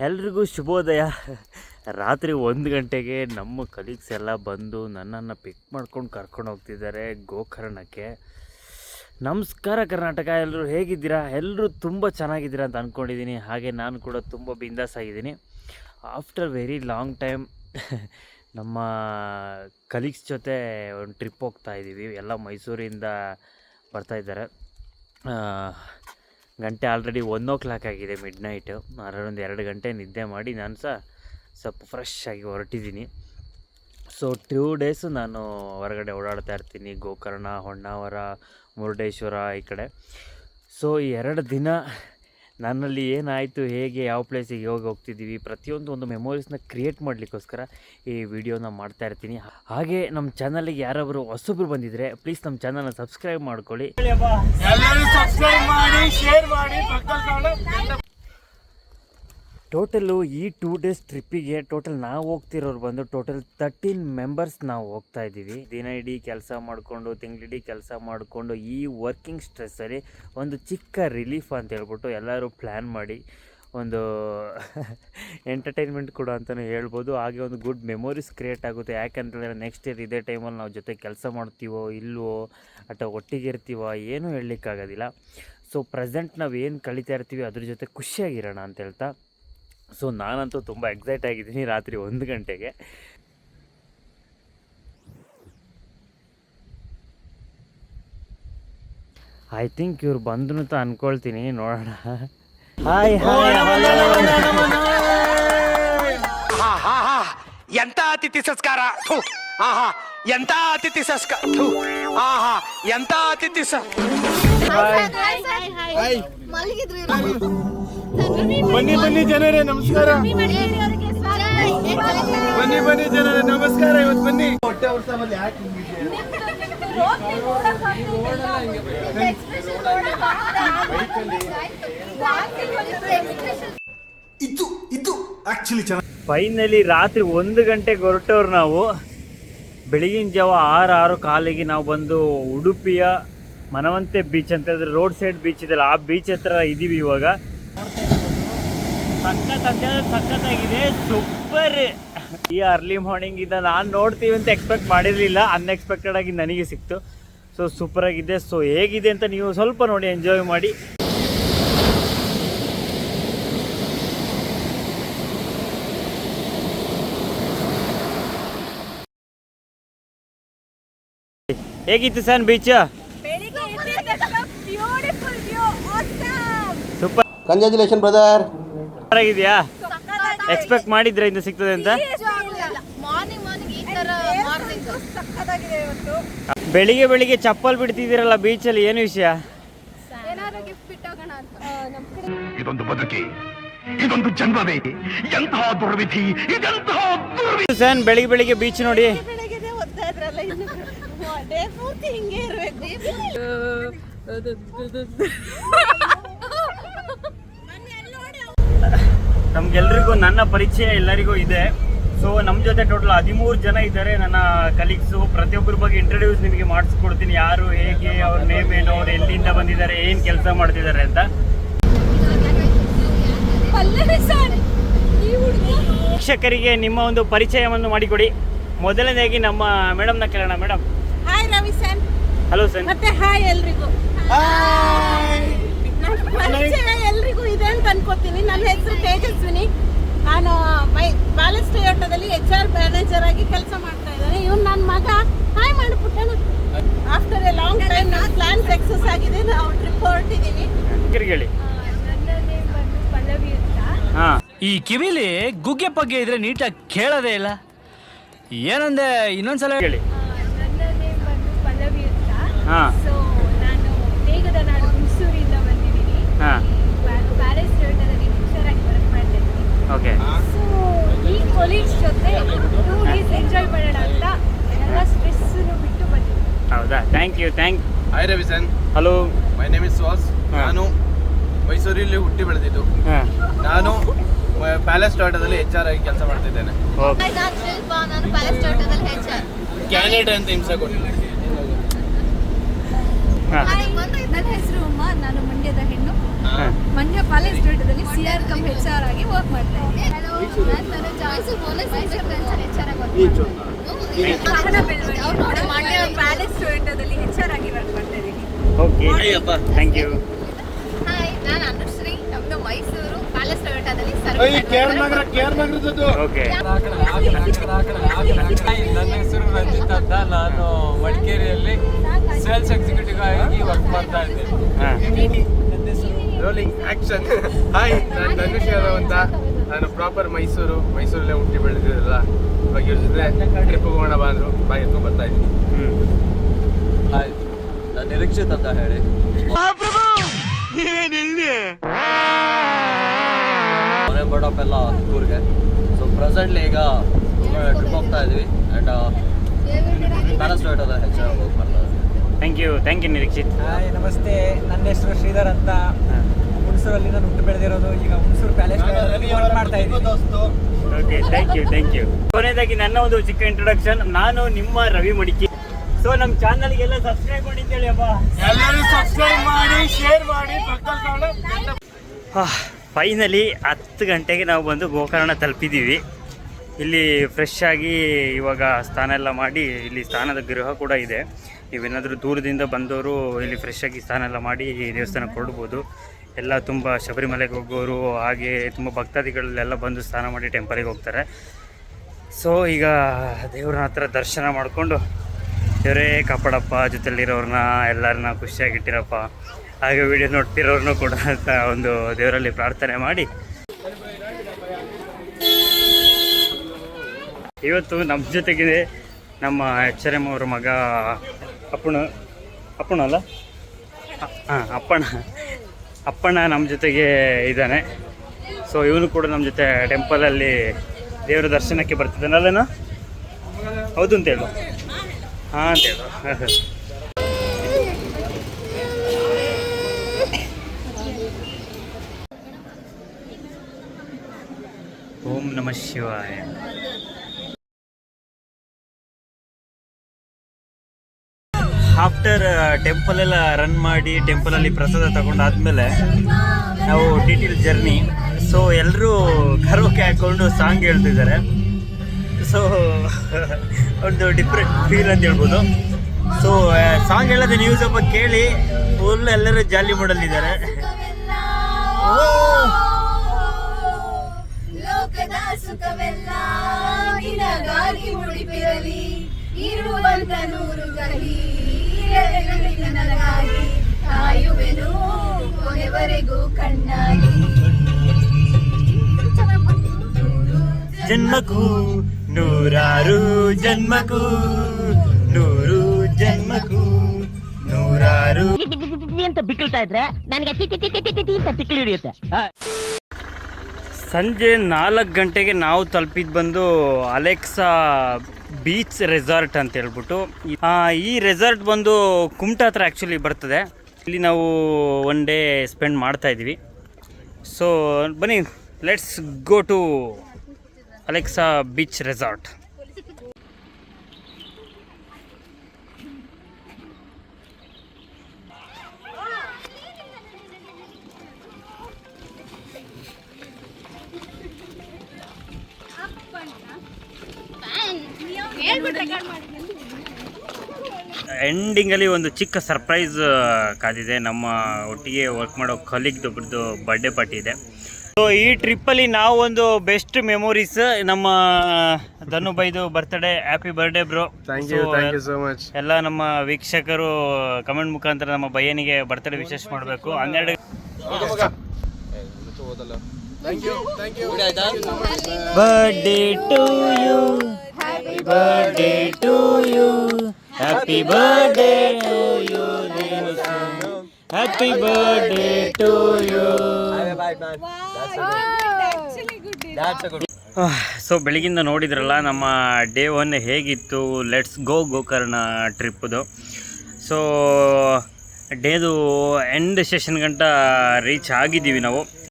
ಎಲ್ರಿಗೂ ಶುಭೋದಯ. ರಾತ್ರಿ ಒಂದು ಗಂಟೆಗೆ ನಮ್ಮ ಕಲೀಗ್ಸ್ ಎಲ್ಲ ಬಂದು ನನ್ನನ್ನು ಪಿಕ್ ಮಾಡ್ಕೊಂಡು ಕರ್ಕೊಂಡು ಹೋಗ್ತಿದ್ದಾರೆ ಗೋಕರ್ಣಕ್ಕೆ. ನಮಸ್ಕಾರ ಕರ್ನಾಟಕ ಎಲ್ಲರೂ ಹೇಗಿದ್ದೀರಾ? ಎಲ್ಲರೂ ತುಂಬ ಚೆನ್ನಾಗಿದ್ದೀರಾ ಅಂತ ಅಂದ್ಕೊಂಡಿದ್ದೀನಿ ಹಾಗೆ ನಾನು ಕೂಡ ತುಂಬ ಬಿಂದಾಸ್ ಆಗಿದ್ದೀನಿ. ಆಫ್ಟರ್ ವೆರಿ ಲಾಂಗ್ ಟೈಮ್ ನಮ್ಮ ಕಲೀಗ್ಸ್ ಜೊತೆ ಒಂದು ಟ್ರಿಪ್ ಹೋಗ್ತಾ ಇದ್ದೀವಿ ಎಲ್ಲ ಮೈಸೂರಿಂದ ಬರ್ತಾ ಇದ್ದಾರೆ. ಆ, ಗಂಟೆ ಆಲ್ರೆಡಿ ಒನ್ ಓ ಕ್ಲಾಕ್ ಆಗಿದೆ ಮಿಡ್ ನೈಟು ಅರೌಂಡ್ ಎರಡು ಗಂಟೆ ನಿದ್ದೆ ಮಾಡಿ ನಾನು ಸಹ ಸ್ವಲ್ಪ ಫ್ರೆಶ್ ಆಗಿ ಹೊರಟಿದ್ದೀನಿ. ಸೊ ಟೂ ಡೇಸು ನಾನು ಹೊರಗಡೆ ಓಡಾಡ್ತಾ ಇರ್ತೀನಿ. ಗೋಕರ್ಣ, ಹೊನ್ನಾವರ, ಮುರುಡೇಶ್ವರ ಈ ಕಡೆ. ಸೊ ಎರಡು ದಿನ ನನ್ನಲ್ಲಿ ಏನಾಯಿತು, ಹೇಗೆ, ಯಾವ ಪ್ಲೇಸಿಗೆ ಹೋಗಿ ಹೋಗ್ತಿದ್ದೀವಿ, ಪ್ರತಿಯೊಂದು ಒಂದು ಮೆಮೊರೀಸ್ನ ಕ್ರಿಯೇಟ್ ಮಾಡಲಿಕ್ಕೋಸ್ಕರ ಈ ವಿಡಿಯೋನ ಮಾಡ್ತಾ ಇರ್ತೀನಿ. ಹಾಗೆ ನಮ್ಮ ಚಾನಲ್ಗೆ ಯಾರಾದರೂ ಹೊಸಬ್ರು ಬಂದಿದ್ರೆ ಪ್ಲೀಸ್ ನಮ್ಮ ಚಾನಲ್ನ ಸಬ್ಸ್ಕ್ರೈಬ್ ಮಾಡ್ಕೊಳ್ಳಿ ಎಲ್ಲರೂ ಸಬ್ಸ್ಕ್ರೈಬ್ ಮಾಡಿ ಶೇರ್ ಮಾಡಿ ಪಕ್ಕದ ಟೋಟಲು ಈ ಟೂ ಡೇಸ್ ಟ್ರಿಪ್ಪಿಗೆ ಟೋಟಲ್ ನಾವು ಹೋಗ್ತಿರೋರು ಬಂದು ಟೋಟಲ್ ತರ್ಟೀನ್ ಮೆಂಬರ್ಸ್ ನಾವು ಹೋಗ್ತಾ ಇದ್ದೀವಿ. ದಿನ ಇಡೀ ಕೆಲಸ ಮಾಡಿಕೊಂಡು ತಿಂಗಳಿಡೀ ಕೆಲಸ ಮಾಡಿಕೊಂಡು ಈ ವರ್ಕಿಂಗ್ ಸ್ಟ್ರೆಸ್ಸಲ್ಲಿ ಒಂದು ಚಿಕ್ಕ ರಿಲೀಫ್ ಅಂತ ಹೇಳ್ಬಿಟ್ಟು ಎಲ್ಲರೂ ಪ್ಲ್ಯಾನ್ ಮಾಡಿ ಒಂದು ಎಂಟರ್ಟೈನ್ಮೆಂಟ್ ಕೂಡ ಅಂತಲೇ ಹೇಳ್ಬೋದು. ಹಾಗೆ ಒಂದು ಗುಡ್ ಮೆಮೊರೀಸ್ ಕ್ರಿಯೇಟ್ ಆಗುತ್ತೆ. ಯಾಕಂತಂದರೆ ನೆಕ್ಸ್ಟ್ ಇಯರ್ ಇದೇ ಟೈಮಲ್ಲಿ ನಾವು ಜೊತೆ ಕೆಲಸ ಮಾಡ್ತೀವೋ ಇಲ್ಲವೋ ಅಥವಾ ಒಟ್ಟಿಗೆ ಇರ್ತೀವೋ ಏನೂ ಹೇಳಲಿಕ್ಕಾಗೋದಿಲ್ಲ. ಸೊ ಪ್ರೆಸೆಂಟ್ ನಾವು ಏನು ಕಲಿತಾ ಇರ್ತೀವಿ ಅದ್ರ ಜೊತೆ ಖುಷಿಯಾಗಿರೋಣ ಅಂತ ಹೇಳ್ತಾ ಸೊ ನಾನಂತೂ ತುಂಬ ಎಕ್ಸೈಟ್ ಆಗಿದ್ದೀನಿ ರಾತ್ರಿ ಒಂದು ಗಂಟೆಗೆ. ಐ ಥಿಂಕ್ ಇವ್ರು ಬಂದ್ರು ಅಂತ ಅನ್ಕೊಳ್ತೀನಿ ನೋಡೋಣ. ಹಾಯ್ ಹಾಯ್ ಎಂತ ಅತಿಥಿ ಸಂಸ್ಕಾರ. ಆಹಾ ಎಂತ ಅತಿಥಿ ಸಂಸ್ಕಾರ. ಆಹಾ ಎಂತ ಅತಿಥಿ ಮಲಗಿದ್ರಿ ಬನ್ನಿ ಬನ್ನಿ ಜನರೇ ನಮಸ್ಕಾರ. ಬನ್ನಿ ಬನ್ನಿ ಜನರೇ ನಮಸ್ಕಾರ ಇವತ್ತು ಬನ್ನಿ. ಹೊಟ್ಟೆ ಉತ್ಸವದಲ್ಲಿ ಯಾಕೆ ಇದು ಇದು ಆಕ್ಚುಲಿ ಚೆನ್ನಾಗಿ ಫೈನಲಿ ರಾತ್ರಿ ಒಂದು ಗಂಟೆಗೆ ಹೊರಟವ್ರು ನಾವು. ಬೆಳಗಿನ ಜಾವ ಆರು ಆರು ಕಾಲಿಗೆ ನಾವು ಬಂದು ಉಡುಪಿಯ ಮನವಂತೆ ಬೀಚ್ ಅಂತ ಹೇಳಿದ್ರೆ ರೋಡ್ ಸೈಡ್ ಬೀಚ್ ಇದೆಯಲ್ಲ ಆ ಬೀಚ್ ಹತ್ರ ಇದ್ದೀವಿ ಇವಾಗ. ಸಖತ್ ಅಂತ ಸಖತ್ತಾಗಿದೆ ಸೂಪರ್ ಈ ಅರ್ಲಿ ಮಾರ್ನಿಂಗ್ ಇಂದ ನಾನು ನೋಡ್ತೀವಿ ಅಂತ ಎಕ್ಸ್ಪೆಕ್ಟ್ ಮಾಡಿರಲಿಲ್ಲ ಅನ್ಎಕ್ಸ್ಪೆಕ್ಟೆಡ್ ಆಗಿ ನನಗೆ ಸಿಕ್ತು. ಸೊ ಸೂಪರ್ ಆಗಿದೆ. ಸೊ ಹೇಗಿದೆ ಅಂತ ನೀವು ಸ್ವಲ್ಪ ನೋಡಿ ಎಂಜಾಯ್ ಮಾಡಿ. ಹೇಗಿತ್ತು sir beach super congratulation brother ಆಗಿದೆಯಾ ಎಕ್ಸ್ಪೆಕ್ಟ್ ಮಾಡಿದ್ರೆ ಇಂದ ಸಿಗ್ತದೆ ಅಂತ? ಮಾರ್ನಿಂಗ್ ಮಾರ್ನಿಂಗ್ ಈ ತರ ಮಾರ್ನಿಂಗ್ ಸಕ್ಕತ್ತಾಗಿದೆ ಇವತ್ತು. ಬೆಳಿಗ್ಗೆ ಬೆಳಿಗ್ಗೆ ಚಪ್ಪಲ್ ಬಿಡ್ತಿದ್ದೀರಲ್ಲ ಬೀಚಲ್ಲಿ ಏನು ವಿಷಯ? ಏನಾದ್ರು ಗಿಫ್ಟ್ ಬಿಟ್ಟೋಗೋಣ ಅಂತ. ಇದೊಂದು ಬದುಕಿ ಇದೊಂದು ಜನ್ಮವೇ ಎಂತಹ ದುರ್ವಿಧಿ ಇದೆಂತಹ ದುರ್ವಿಧಿ. ಸನ್ ಬೆಳಿಗ್ಗೆ ಬೆಳಿಗ್ಗೆ ಬೀಚ್ ನೋಡಿ. ಹಿಂಗೆ ಇರಬೇಕು. ನಮ್ಗೆಲ್ರಿಗೂ ನನ್ನ ಪರಿಚಯ ಎಲ್ಲರಿಗೂ ಇದೆ. ಸೊ ನಮ್ಮ ಜೊತೆ ಟೋಟಲ್ ಹದಿಮೂರು ಜನ ಇದ್ದಾರೆ. ನನ್ನ ಕಲೀಗ್ಸು ಪ್ರತಿಯೊಬ್ಬರ ಬಗ್ಗೆ ಇಂಟ್ರೊಡ್ಯೂಸ್ ನಿಮಗೆ ಮಾಡಿಸ್ಕೊಡ್ತೀನಿ. ಯಾರು ಹೇಗೆ ಅವ್ರ ನೇಮ್ ಏನು ಅವ್ರು ಎಲ್ಲಿಂದ ಬಂದಿದ್ದಾರೆ ಏನು ಕೆಲಸ ಮಾಡ್ತಿದ್ದಾರೆ ಅಂತ. ಶಿಕ್ಷಕರಿಗೆ ನಿಮ್ಮ ಒಂದು ಪರಿಚಯವನ್ನು ಮಾಡಿಕೊಡಿ. ಮೊದಲನೇದಾಗಿ ನಮ್ಮ ಮೇಡಮ್ನ ಕೇಳೋಣ. Madam. Hi Ravi sir. Hello sir ಮತ್ತೆ ಹಾಯ್ ಎಲ್ರಿಗೂ. ನನ್ನ ಹೆಸರು ತೇಜಸ್ವಿನಿ. ನಾನು ಮೈ ಪ್ಯಾಲೇಸ್ ಟೊಯೋಟೋದಲ್ಲಿ ಎಚ್ ಆರ್ ಮ್ಯಾನೇಜರ್ ಆಗಿ ಕೆಲಸ ಮಾಡ್ತಾ ಇದ್ದಾನೆ. ಇವ್ನು ನನ್ನ ಮಗ. ಹಾಯ್ ಮಾಡಿಬಿಟ್ಟನು ಆಫ್ಟರ್ ಎ ಲಾಂಗ್ ಟೈಮ್ ನಾ ಪ್ಲಾನ್ ಸಕ್ಸಸ್ ಆಗಿದೆ. ನಾವು ಟ್ರಿಪ್ ಹೊರಟಿದ್ದೀವಿ ಹೇಳಿ. ಈ ಕಿವಿಲಿ ಗುಗ್ಗೆ ಪಗ್ಗೆ ಇದ್ರೆ ನೀಟಾಗಿ ಕೇಳೋದೇ ಇಲ್ಲ. ಏನಂದೆ ಇನ್ನೊಂದ್ಸಲ ಹೇಳಿ. ಹಾಂ ಸೊ ನಾನು ಮೇಘದ ನಾಡು ಹುಣಸೂರಿಂದ ಬಂದಿದ್ದೀನಿ ಹಾಂ ನಾನು ಪ್ಯಾಲೇಸ್ ಥಿಯೇಟರಲ್ಲಿ ಟೀಚರ್ ಆಗಿ ವರ್ಕ್ ಮಾಡ್ತಾ ಇದ್ದೀನಿ ಓಕೆ ಸೊ ಈ ಕೊಲೀಗ್ಸ್ ಜೊತೆ ಟೂ ಡೇಸ್ ಎಂಜಾಯ್ ಮಾಡೋಣ ಅಂತ ಎಲ್ಲ ಸ್ಟ್ರೆಸ್ ಬಿಟ್ಟು ಬಂದಿದ್ದೀನಿ. ಹೌದಾ? Thank you thank hi ರವಿಸನ್ hello my name is Suhas ನಾನು ಮೈಸೂರಲ್ಲಿ ಹುಟ್ಟಿ ಬೆಳೆದಿದ್ದು. ನಾನು ಪ್ಯಾಲೇಸ್ ಟೊಯೋಟೋದಲ್ಲಿ ಎಚ್ ಆರ್ ಆಗಿ ಕೆಲಸ ಮಾಡ್ತಿದ್ದೇನೆ. ಓಕೆ ನಾನು ಪ್ಯಾಲೇಸ್ ಟೊಯೋಟೋದಲ್ಲಿ ಹೆಚ್ ಆರ್ ಕ್ಯಾಂಡಿಡೇಟ್ ಅಂತ ಹಿಂಸೆ ಕೊಟ್ಟು ಹಾಂ ಬಂದು ನನ್ನ ಹೆಸರು ಉಮ್ಮ ನಾನು ಮಂಡ್ಯದ ಹೆಣ್ಣು. Mandya palace ಡೇಟದಲ್ಲಿ C R cum H R ಆಗಿ ವರ್ಕ್ ಮಾಡ್ತಾ ಇದ್ದೀನಿ. ಮಂಡ್ಯ ಪ್ಯಾಲೇಸ್ ಡೇಟದಲ್ಲಿ ಹೆಚ್ ಆರ್ ಆಗಿ ವರ್ಕ್ ಮಾಡ್ತಾ ಇದ್ದೀನಿ. ಓಕೆ. ಥ್ಯಾಂಕ್ ಯು ಹಾಯ್ ನಾನು ಅನುಶ್ರೀ. ನಮ್ಮದು ಮೈಸೂರು ಓಕೆ. ನನ್ನ ಹೆಸರು ರಂಜಿತ್ ಅಂತ ನಾನು ಮಡಿಕೇರಿಯಲ್ಲಿ ಸೇಲ್ಸ್ ಎಕ್ಸಿಕ್ಯೂಟಿವ್ ಆಗಿ ವರ್ಕ್ ಮಾಡ್ತಾ ಇದ್ದೀನಿ. ರೋಲಿಂಗ್ ಆಕ್ಷನ್ ಹಾಯ್ ನಾನು ಧನುಷ್ ಯಾದವ್ ಅಂತ. ನಾನು ಪ್ರಾಪರ್ ಮೈಸೂರು ಮೈಸೂರಲ್ಲೇ ಹುಟ್ಟಿ ಬೆಳೆದಿರಲ್ಲ ಇವಾಗ ಇವ್ರ ಜೊತೆ ಟ್ರಿಪ್ ಹೋಗೋಣ ಬಾ ಬಾಯಿ ಎತ್ಕೊಂಡು ಬರ್ತಾ ಇದ್ದೀನಿ. ಹ್ಞೂ ಹಾಯ್ ನಾನು ನಿರೀಕ್ಷಿತ್ ಅಂತ ಹೇಳಿ. ಮನೆ ಬಡಪ್ ಎಲ್ಲ ಟೂರ್ಗೆ ಸೊ ಪ್ರೆಸೆಂಟ್ಲಿ ಈಗ ಟ್ರಿಪ್ ಹೋಗ್ತಾ ಇದ್ವಿ. ಆ್ಯಂಡ್ ಪ್ಯಾಲೇಸ್ ಅದ ಹೆಚ್ಚು ಹೋಗಿ ಬರ್ತಾ ಇದ್ದೀವಿ thank you thank you Nireekshith hi ನಮಸ್ತೆ. ನನ್ನ ಹೆಸರು ಶ್ರೀಧರ್ ಅಂತ. ಹುಣಸೂರಲ್ಲಿ ನಾನು ಹುಟ್ಟು ಬೆಳೆದಿರೋದು ಈಗ ಹುಣಸೂರು ಪ್ಯಾಲೇಸ್ ಮಾಡ್ತಾ ಇದ್ದೀನಿ. Okay thank you thank you ಕೊನೆಯದಾಗಿ ನನ್ನ ಒಂದು ಚಿಕ್ಕ ಇಂಟ್ರೊಡಕ್ಷನ್ ನಾನು ನಿಮ್ಮ ರವಿ ಮಡಿಕಿ. ಸೊ ನಮ್ಮ ಚಾನಲ್ಗೆಲ್ಲ ಸಬ್ಸ್ಕ್ರೈಬ್ ಮಾಡಿ ಅಂತೇಳಿ ಅಪ್ಪ ಎಲ್ಲರೂ ಸಬ್ಸ್ಕ್ರೈಬ್ ಮಾಡಿ ಶೇರ್ ಮಾಡಿ ಪಕ್ಕದಲ್ಲಿ ಫೈನಲಿ ಹತ್ತು ಗಂಟೆಗೆ ನಾವು ಬಂದು ಗೋಕರ್ಣ ತಲುಪಿದ್ದೀವಿ. ಇಲ್ಲಿ ಫ್ರೆಶ್ ಆಗಿ ಇವಾಗ ಸ್ನಾನ ಎಲ್ಲ ಮಾಡಿ ಇಲ್ಲಿ ಸ್ನಾನದ ಗೃಹ ಕೂಡ ಇದೆ. ನೀವೇನಾದರೂ ದೂರದಿಂದ ಬಂದವರು ಇಲ್ಲಿ ಫ್ರೆಶ್ ಆಗಿ ಸ್ನಾನ ಎಲ್ಲ ಮಾಡಿ ಈ ದೇವಸ್ಥಾನಕ್ಕೆ ಕೊಡ್ಬೋದು ಎಲ್ಲ ತುಂಬ ಶಬರಿಮಲೆಗೆ ಹೋಗೋರು ಹಾಗೆ ತುಂಬ ಭಕ್ತಾದಿಗಳೆಲ್ಲ ಬಂದು ಸ್ನಾನ ಮಾಡಿ ಟೆಂಪಲಿಗೆ ಹೋಗ್ತಾರೆ. ಸೊ ಈಗ ದೇವ್ರ ಹತ್ರ ದರ್ಶನ ಮಾಡಿಕೊಂಡು, ದೇವರೇ ಕಾಪಾಡಪ್ಪ ಜೊತೆಲಿರೋರನ್ನ ಎಲ್ಲರನ್ನ ಖುಷಿಯಾಗಿಟ್ಟಿರಪ್ಪ ಹಾಗೆ ವಿಡಿಯೋ ನೋಡ್ತಿರೋರ್ನು ಕೂಡ ಅಂತ ಒಂದು ದೇವರಲ್ಲಿ ಪ್ರಾರ್ಥನೆ ಮಾಡಿ. ಇವತ್ತು ನಮ್ಮ ಜೊತೆಗಿದೆ ನಮ್ಮ ಎಚ್ ಅವ್ರ ಮಗ ಅಪ್ಪಣ ಅಪ್ಪಣ ಅಲ್ಲ? ಹಾಂ, ಅಪ್ಪಣ. ಅಪ್ಪಣ್ಣ ನಮ್ಮ ಜೊತೆಗೆ ಇದ್ದಾನೆ. ಸೊ ಇವನು ಕೂಡ ನಮ್ಮ ಜೊತೆ ಟೆಂಪಲಲ್ಲಿ ದೇವರ ದರ್ಶನಕ್ಕೆ ಬರ್ತಿದ್ದಾನಲ್ಲೇನೋ ಹೌದು ಅಂತ ಹೇಳು. ಹಾಂ, ಅಂತ ನಮಃ ಶಿವಾಯ. ಆಫ್ಟರ್ ಟೆಂಪಲ್ ಎಲ್ಲ ರನ್ ಮಾಡಿ ಟೆಂಪಲ್ ಅಲ್ಲಿ ಪ್ರಸಾದ ತಗೊಂಡಾದ್ಮೇಲೆ ನಾವು ಟಿ ಜರ್ನಿ ಸೊ ಎಲ್ಲರೂ ಕರೋಕೆ ಹಾಕೊಂಡು ಸಾಂಗ್ ಹೇಳ್ತಿದ್ದಾರೆ. ಸೊ ಒಂದು ಡಿಫ್ರೆಂಟ್ ಫೀಲ್ ಅಂತ ಹೇಳ್ಬೋದು. ಸೊ ಸಾಂಗ್ ಹೇಳೋದು ನ್ಯೂಸ್ ಸ್ವಲ್ಪ ಕೇಳಿ. ಫುಲ್ ಎಲ್ಲರೂ ಜಾಲಿ ಮಾಡಲ್ಲಿದ್ದಾರೆ ಸುಖವೆಲ್ಲ ನಿನಗಾಗಿ ಮುಡಿಪಿರಲಿ. ಇರುವಂತ ನೂರು ಕಹಿ ನನಗಾಗಿ. ಕಾಯುವೆನು ಕೊನೆವರೆಗೂ ಕಣ್ಣಾಗಿ. ಜನ್ಮಕ್ಕೂ ನೂರಾರು ಜನ್ಮಕ್ಕೂ ನೂರು ಜನ್ಮಕ್ಕೂ ನೂರಾರು ಸಂಜೆ ನಾಲ್ಕು ಗಂಟೆಗೆ ನಾವು ತಲುಪಿದ್ದು ಬಂದು ಅಲೆಕ್ಸಾ ಬೀಚ್ ರೆಸಾರ್ಟ್ ಅಂತ ಹೇಳ್ಬಿಟ್ಟು. ಈ ರೆಸಾರ್ಟ್ ಬಂದು ಕುಮಟ ಹತ್ರ ಆ್ಯಕ್ಚುಲಿ ಬರ್ತದೆ. ಇಲ್ಲಿ ನಾವು ಒನ್ ಡೇ ಸ್ಪೆಂಡ್ ಮಾಡ್ತಾ ಸೊ ಬನ್ನಿ let's go to Alexa beach resort. ಎಂಡಿಂಗಲ್ಲಿ ಒಂದು ಚಿಕ್ಕ ಸರ್ಪ್ರೈಸ್ ಕಾದಿದೆ. ನಮ್ಮ ಒಟ್ಟಿಗೆ ವರ್ಕ್ ಮಾಡೋ ಕಲೀಗ್ ಒಬ್ರದ್ದು ಬರ್ಡೇ ಪಾರ್ಟಿ ಇದೆ. ಸೊ ಈ ಟ್ರಿಪ್ಪಲ್ಲಿ ನಾವು ಒಂದು ಬೆಸ್ಟ್ ಮೆಮೊರೀಸ್ ನಮ್ಮ ಧನು ಬೈದು birthday happy birthday bro thank you thank you so much ಎಲ್ಲ ನಮ್ಮ ವೀಕ್ಷಕರು ಕಮೆಂಟ್ ಮುಖಾಂತರ ನಮ್ಮ ಬಯ್ಯನಿಗೆ ಬರ್ತಡೇ ವಿಶೇಷ ಮಾಡಬೇಕು. ಹನ್ನೆರಡು birthday to you birthday to you happy birthday to you happy birthday to you so ಬೆಳಗಿಂದ ನೋಡಿದ್ರಲ್ಲ ನಮ್ಮ ಡೇ ಒನ್ ಹೇಗಿತ್ತು? ಲೆಟ್ಸ್ ಗೋ ಗೋಕರ್ಣ ಟ್ರಿಪ್ಪದು ಸೊ ಡೇದು ಎಂಡ್ ಸೆಷನ್ ಗಂಟ ರೀಚ್ ಆಗಿದ್ದೀವಿ ನಾವು.